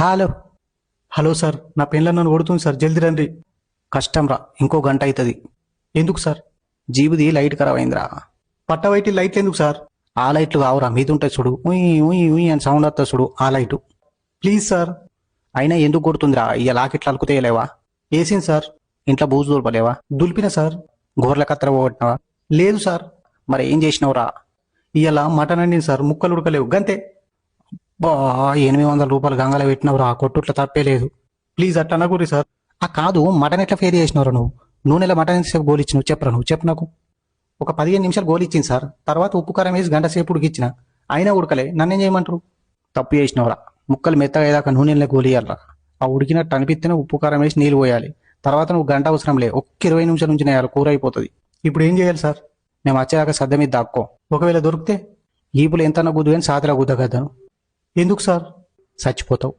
Hello. Hello sir నా పెళ్ళ నన్ను కొడుతుంది సార్. జల్ది రండి. కష్టం రా ఇంకో గంట అవుతుంది ఎందుకు సార్? జీబుది లైట్ ఖరాబ్ అయిందిరా. పట్ట వైటి లైట్లు ఎందుకు సార్? ఆ లైట్లు కావురా మీద ఉంటాయి చూడు. ఉయ్ ఉయ్ ఉయ్ అని సౌండ్ వస్తుంది చూడు ఆ లైటు. Please sir. అయినా ఎందుకు కొడుతుందిరా? ఇక లాకెట్లు అలుకుతేయలేవా వేసింది సార్. ఇంట్లో బూజు దులపలేవా దులిపిన సార్. గోర్ల కత్తెర పోగొట్టినావా? లేదు సార్. మరి ఏం చేసినావురా? ఇవాళ మటన్ అండింది సార్. ముక్కలు ఉడకలేవు. గంతే. బా ఎనిమిది వందల రూపాయలు గంగలో పెట్టినవరు ఆ కొట్టుట్లో తప్పే లేదు. ప్లీజ్ అట్లా అనకూరి సార్. ఆ కాదు మటన్ ఎట్లా ఫేర్ చేసినవరు నువ్వు? నూనెలో మటన్ ఎంతసేపు గోలు నువ్వు చెప్పరా నువ్వు? చెప్పు నాకు. ఒక పదిహేను నిమిషాలు గోలిచ్చింది సార్. తర్వాత ఉప్పు కారం వేసి గంట సేపు ఉడికిచ్చిన. అయినా ఉడకలే. నన్నేం చేయమంటారు? తప్పు చేసినవరా ముక్కలు మెత్తగా అయ్యాక నూనెలో గోలియాలరా ఆ ఉడికినట్టు అనిపిస్తేనే ఉప్పు కారం వేసి నీళ్ళు పోయాలి. తర్వాత నువ్వు గంట అవసరం లే. ఒక్క ఇరవై నిమిషాల నుంచి నేయాలి కూర అయిపోతుంది. ఇప్పుడు ఏం చేయాలి సార్? మేము వచ్చేదాకా సద్ద మీద దాక్కో. ఒకవేళ దొరికితే ఈపులు ఎంత గుద్దు అని సాతిలా గుద్దగద్దాను. ఎందుకు సార్? చచ్చిపోతావు.